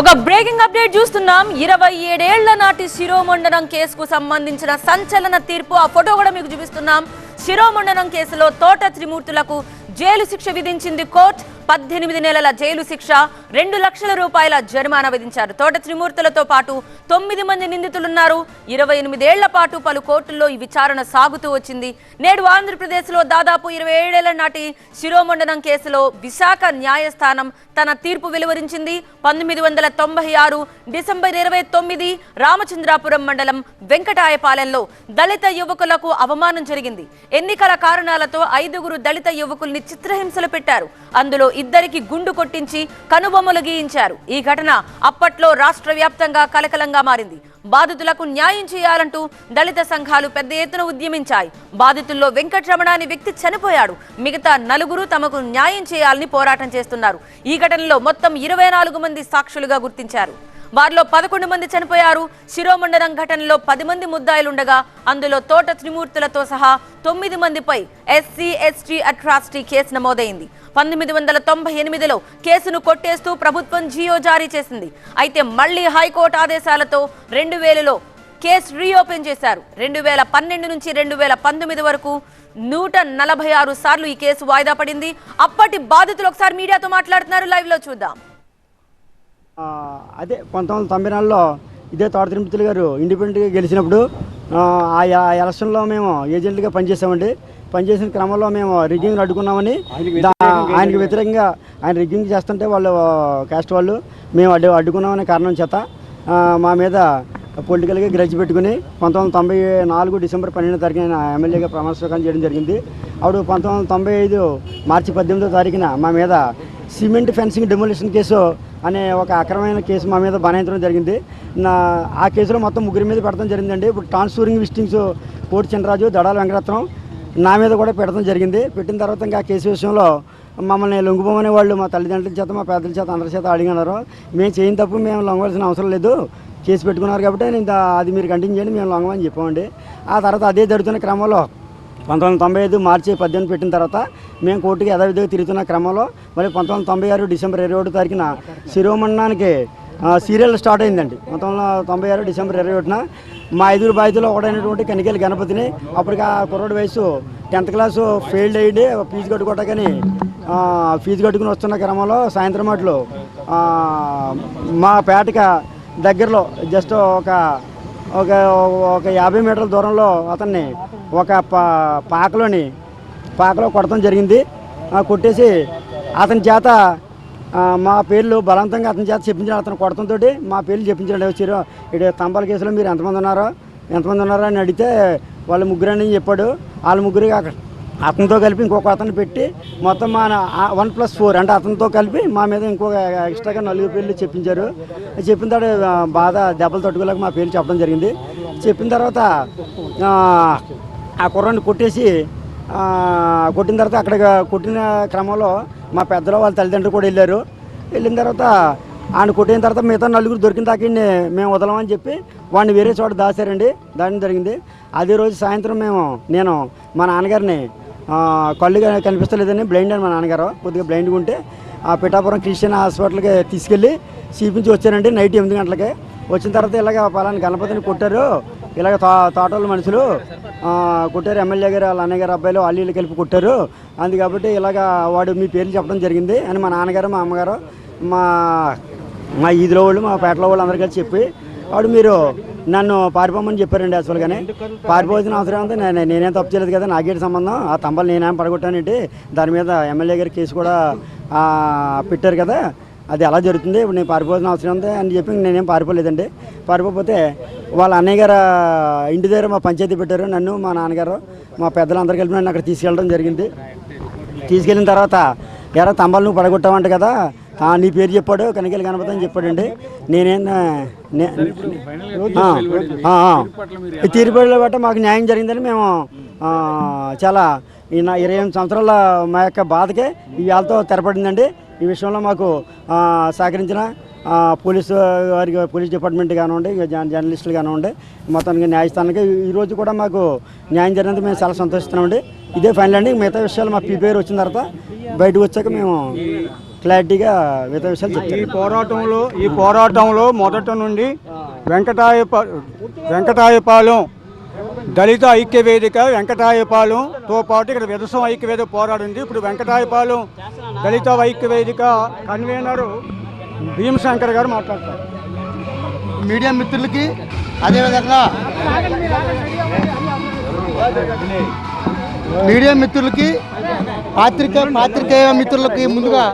ఒక breaking update చూస్తున్నాం. ఇరవై ఏడేళ్ళ నాటి శిరోమండనం కేసుకు సంబంధించిన సంచలన తీర్పు. ఆ ఫోటో కూడా మీకు చూపిస్తున్నాం. శిరోమండనం కేసులో తోట త్రిమూర్తులకు జైలు శిక్ష విధించింది కోర్టు. పద్దెనిమిది నెలల జైలు శిక్ష. రెండు లక్షల రూపాయల జరిమానా విధించారు. తోట త్రిమూర్తులతో పాటు తొమ్మిది మంది నిందితులున్నారు. ఇరవై ఎనిమిదేళ్ళ పాటు పలు కోర్టుల్లో ఈ విచారణ సాగుతూ వచ్చింది. నేడు ఆంధ్రప్రదేశ్లో దాదాపు ఇరవై ఏడేళ్ళ నాటి శిరోమండనం కేసులో విశాఖ న్యాయస్థానం తన తీర్పు వెలువరించింది. పంతొమ్మిది వందల తొంభై ఆరు డిసెంబర్ ఇరవై తొమ్మిది రామచంద్రాపురం మండలం వెంకటాయపాలెంలో దళిత యువకులకు అవమానం జరిగింది. ఎన్నికల కారణాలతో ఐదుగురు దళిత యువకుల్ని చిత్రహింసలు పెట్టారు. అందులో ఇద్దరికి గుండు కొట్టించి కనుబొమ్మ గీయించారు ఈ ఘటన అప్పట్లో రాష్ట్ర వ్యాప్తంగా కలకలంగా మారింది. బాధితులకు న్యాయం చేయాలంటూ దళిత సంఘాలు పెద్ద ఎత్తున ఉద్యమించాయి. బాధితుల్లో వెంకటరమణ అనే వ్యక్తి చనిపోయాడు. మిగతా నలుగురు తమకు న్యాయం చేయాలని పోరాటం చేస్తున్నారు. ఈ ఘటనలో మొత్తం ఇరవై నాలుగు మంది సాక్షులుగా గుర్తించారు. వారిలో పదకొండు మంది చనిపోయారు. శిరోమండలం ఘటనలో పది మంది ముద్దాయిలుండగా అందులో తోట త్రిమూర్తులతో సహా తొమ్మిది మందిపై ఎస్సీ ఎస్టీ అట్రాసిటీ కేసు నమోదైంది. పంతొమ్మిది వందల తొంభై ఎనిమిదిలో కేసును కొట్టేస్తూ ప్రభుత్వం జియో జారీ చేసింది. అయితే మళ్ళీ హైకోర్టు ఆదేశాలతో రెండు వేలలో కేసు రీఓపెన్ చేశారు. రెండు వేల పన్నెండు నుంచి రెండు వేల పంతొమ్మిది వరకు నూట నలభై ఆరు సార్లు ఈ కేసు వాయిదా పడింది. అప్పటి బాధితులు ఒకసారి మీడియాతో మాట్లాడుతున్నారు. లైవ్లో చూద్దాం. అదే పంతొమ్మిది వందల తొంభై నాలుగులో ఇదే తోట తిరుపతి గారు ఇండిపెండెంట్గా గెలిచినప్పుడు ఆ, ఎలక్షన్లో మేము ఏజెంట్గా పనిచేసామండి. పనిచేసిన క్రమంలో మేము రిగ్గింగ్ అడ్డుకున్నామని ఆయనకి వ్యతిరేకంగా ఆయన రిగ్గింగ్ చేస్తుంటే వాళ్ళు కాస్ట్ వాళ్ళు మేము అడ్డు అడ్డుకున్నామనే కారణం చేత మా మీద పొలిటికల్గా గ్రజ్ పెట్టుకుని పంతొమ్మిది తొంభై నాలుగు డిసెంబర్ పన్నెండు తారీఖున ఎమ్మెల్యేగా ప్రమాణ స్వీకారం చేయడం జరిగింది. అప్పుడు పంతొమ్మిది వందల తొంభై ఐదు మార్చి పద్దెనిమిదో తారీఖున మా మీద సిమెంట్ ఫెన్సింగ్ డెమోలిషన్ కేసు అనే ఒక అక్రమమైన కేసు మా మీద బనాయించడం జరిగింది. నా ఆ కేసులో మొత్తం ముగ్గురి మీద పెడతాం జరిగిందండి. ఇప్పుడు ట్రాన్స్ఫూరింగ్ విస్టింగ్స్ కోటి చినరాజు దడాల వెంకటరత్నం నా మీద కూడా పెట్టడం జరిగింది. పెట్టిన తర్వాత ఇంకా ఆ కేసు విషయంలో మమ్మల్ని లొంగిపోమనే వాళ్ళు మా తల్లిదండ్రుల చేత మా పెద్దల చేత అందరి చేత అడిగినారు. మేము చేయని తప్పు మేము లొంగవలసిన అవసరం లేదు. కేసు పెట్టుకున్నారు కాబట్టి నేను అది మీరు కంటిన్యూ చేయండి మేము లొంగమని చెప్పామండి. ఆ తర్వాత అదే జరుగుతున్న క్రమంలో పంతొమ్మిది వందల తొంభై ఐదు మార్చి పద్దెనిమిది పెట్టిన తర్వాత మేము కోర్టుకి యథావిధిగా తిరుగుతున్న క్రమంలో మరి పంతొమ్మిది వందల తొంభై ఆరు డిసెంబర్ ఇరవై ఒకటి తారీఖున శిరోమన్నానికి సీరియల్ స్టార్ట్ అయిందండి. పంతొమ్మిది వందల తొంభై ఆరు డిసెంబర్ ఇరవై ఒకటిన మా ఐదుగురు బాధితులు ఒకటైనటువంటి కనికేల గణపతిని అప్పటికి ఆ కుర్రోడి వయసు టెన్త్ క్లాసు ఫెయిల్డ్ అయ్యి ఫీజు కట్టుకోవటాకని ఫీజు కట్టుకుని వస్తున్న క్రమంలో సాయంత్రం అట్లు మా పేటక దగ్గరలో జస్ట్ ఒక ఒక ఒక యాభై మీటర్ల దూరంలో అతన్ని ఒక పా పాకలోని పాకలో కొడతం జరిగింది. కొట్టేసి అతని చేత మా పేర్లు బలవంతంగా అతని చేత చెప్పించాడు అతను కొడతంతో మా పేర్లు చెప్పించాడు వచ్చారు ఇటు తంబాల కేసులో మీరు ఎంతమంది ఉన్నారో ఎంతమంది ఉన్నారో అని అడిగితే వాళ్ళ ముగ్గురని చెప్పాడు. వాళ్ళ ముగ్గురు అతనితో కలిపి ఇంకొక అతను పెట్టి మొత్తం మా వన్ ప్లస్ ఫోర్ అంటే అతనితో కలిపి మా మీద ఇంకొక ఎక్స్ట్రాగా నలుగురు పేర్లు చెప్పించారు. చెప్పిన తర్వాత బాధ దెబ్బలు తట్టుకోలేక మా పేర్లు చెప్పడం జరిగింది. చెప్పిన తర్వాత ఆ, కుర్రాన్ని కొట్టేసి కొట్టిన తర్వాత అక్కడ కొట్టిన క్రమంలో మా పెద్దలు వాళ్ళ తల్లిదండ్రులు కూడా వెళ్ళారు. వెళ్ళిన తర్వాత ఆయన కొట్టిన తర్వాత మిగతా నలుగురు దొరికిన దాకా మేము వదలమని చెప్పి వాడిని వేరే చోట దాచారండి. దాని జరిగింది. అదే రోజు సాయంత్రం మేము నేను మా నాన్నగారిని కళ్ళు కనిపిస్తలేదని బ్లైండ్ అని మా నాన్నగారు కొద్దిగా బ్లైండ్గా ఉంటే ఆ పిఠాపురం క్రిస్టియన్ హాస్పిటల్కి తీసుకెళ్ళి చూపించి వచ్చానండి నైట్ ఎనిమిది గంటలకి. వచ్చిన తర్వాత ఇలాగ పలానా గణపతిని కొట్టారు. ఇలాగ తో తోటల మనుషులు కొట్టారు. ఎమ్మెల్యే గారు వాళ్ళ అన్నయ్య గారు అబ్బాయిలు వాళ్ళు వీళ్ళు కలిపి కొట్టారు. అందు కాబట్టి ఇలాగ వాడు మీ పేర్లు చెప్పడం జరిగింది అని మా నాన్నగారు మా అమ్మగారు మా మా ఈదిలో వాళ్ళు మా పేటలో వాళ్ళు అందరు కలిసి చెప్పి వాడు మీరు నన్ను పారిపోమని చెప్పారండి యాక్చువల్గానే పారిపోవాల్సిన అవసరం అంతా నేను నేనేం తప్పు చేయలేదు కదా నాకేంటి సంబంధం? ఆ తంబలు నేనేం పడగొట్టానంటే దాని మీద ఎమ్మెల్యే గారు కేసు కూడా పెట్టారు కదా. అది ఎలా జరుగుతుంది? ఇప్పుడు నేను పారిపోవాల్సిన అవసరం ఉంది? అని చెప్పి నేనేం పారిపోలేదండి. పారిపోతే వాళ్ళ అన్నయ్య గారు ఇంటి దగ్గర మా పంచాయతీ పెట్టారు. నన్ను మా నాన్నగారు మా పెద్దలందరూ కలిపి నన్ను అక్కడ తీసుకెళ్ళడం జరిగింది. తీసుకెళ్ళిన తర్వాత ఎరా తంబాలు నువ్వు పడగొట్టావంట కదా? నీ పేరు చెప్పాడు కనికెళ్ళి గణపతి అని చెప్పాడండి. నేనేం తీరుబడిలో బట్ట మాకు న్యాయం జరిగిందని మేము చాలా ఇరవై ఎనిమిది సంవత్సరాల మా యొక్క బాధకే ఈ వాళ్ళతో తెరపడిందండి. ఈ విషయంలో మాకు సహకరించిన పోలీసు వారికి పోలీస్ డిపార్ట్మెంట్ కానివ్వండి జర్నలిస్టులు కానివ్వండి మొత్తానికి న్యాయస్థానానికి ఈరోజు కూడా మాకు న్యాయం జరిగినందుకు మేము చాలా సంతోషిస్తున్నామండి. ఇదే ఫైనల్ అండి. మిగతా విషయాలు మా పీపీఆర్ వచ్చిన తర్వాత బయటకు వచ్చాక మేము క్లారిటీగా మిగతా విషయాలు ఈ పోరాటంలో ఈ పోరాటంలో మొదట నుండి వెంకటాయప వెంకటాయపాలెం దళిత ఐక్య వేదిక వెంకటాయపాలెంతో పాటు ఇక్కడ విదసం ఐక్య వేదిక పోరాడింది ఇప్పుడు వెంకటాయపాలెం దళిత ఐక్య వేదిక కన్వీనరు భీమశంకర్ గారు మాట్లాడతారు. మీడియా మిత్రులకి అదేవిధంగా మీడియా మిత్రులకి పాత్రిక పాత్రికేయ మిత్రులకి ముందుగా